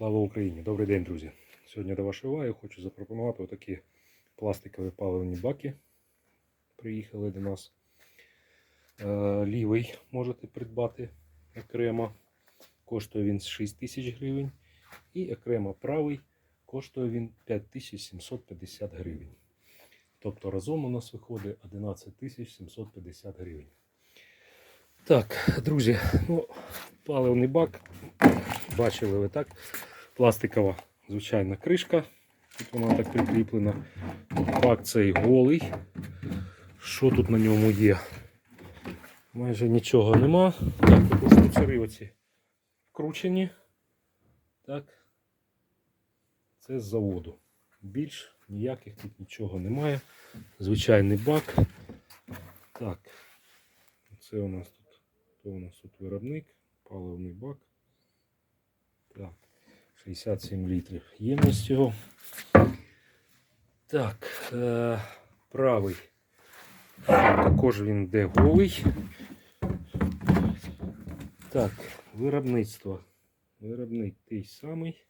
Слава Україні! Добрий день, друзі! Сьогодні до вашої уваги хочу запропонувати отакі пластикові паливні баки. Приїхали до нас. Е, Лівий можете придбати окремо. Коштує він 6 тисяч гривень. І окремо правий коштує він 5750 гривень. Тобто разом у нас виходить 11 750 гривень. Так, друззі, ну, паливний бак. Бачили ви так. Пластикова звичайна кришка. Тут вона так прикріплена. Бак цей голий. Що тут на ньому є? Майже нічого нема. Так, тут штуцери оці вкручені. Так. Це з заводу. Більш ніяких тут нічого немає. Звичайний бак. Так. Це у нас тут, то у нас тут виробник, паливний бак. Так, 67 літрів ємність його. Так, е, правий. Також він йде голий. Так, виробництво. Виробник той самий.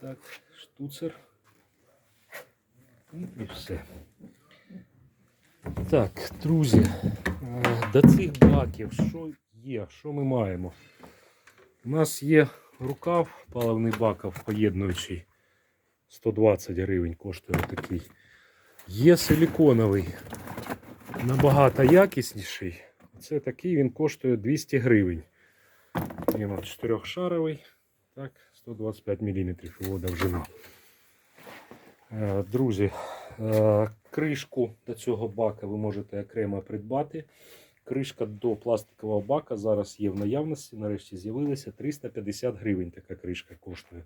Так, штуцер. Ну і все. Так, друзі, е, до цих баків, що є, що ми маємо? У нас є рукав паливний баків поєднуючий. 120 гривень коштує такий. Є силіконовий, набагато якісніший. Це такий він коштує 200 гривень. Він от чотирьохшаровий. Так, 125 мм його довжина. Е, Друзі, е, кришку до цього бака ви можете окремо придбати. Кришка до пластикового бака зараз є в наявності. Нарешті з'явилася 350 гривень. Така кришка коштує.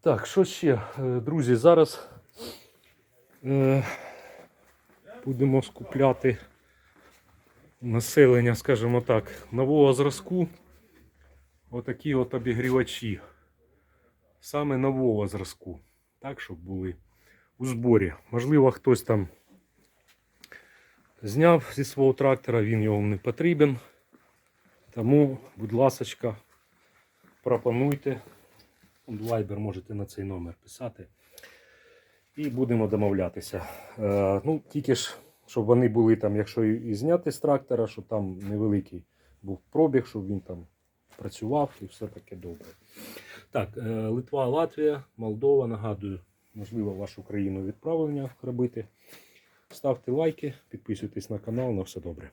Так, що ще, Е, друзі, зараз е, будемо скупляти населення, скажімо так, нового зразку. Отакі от обігрівачі. Саме нового зразку. Так, щоб були у зборі. Можливо, хтось там зняв зі свого трактора, він йому не потрібен. Тому, будь ласочка, пропонуйте. Вайбер можете на цей номер писати. І будемо домовлятися. Е, ну, тільки ж, щоб вони були там, якщо і зняти з трактора, щоб там невеликий був пробіг, щоб він там працював і все таке добре. Так, е, Литва, Латвія, Молдова, нагадую, можливо, вашу країну відправлення робити. Ставте лайки, підписуйтесь на канал, на все добре.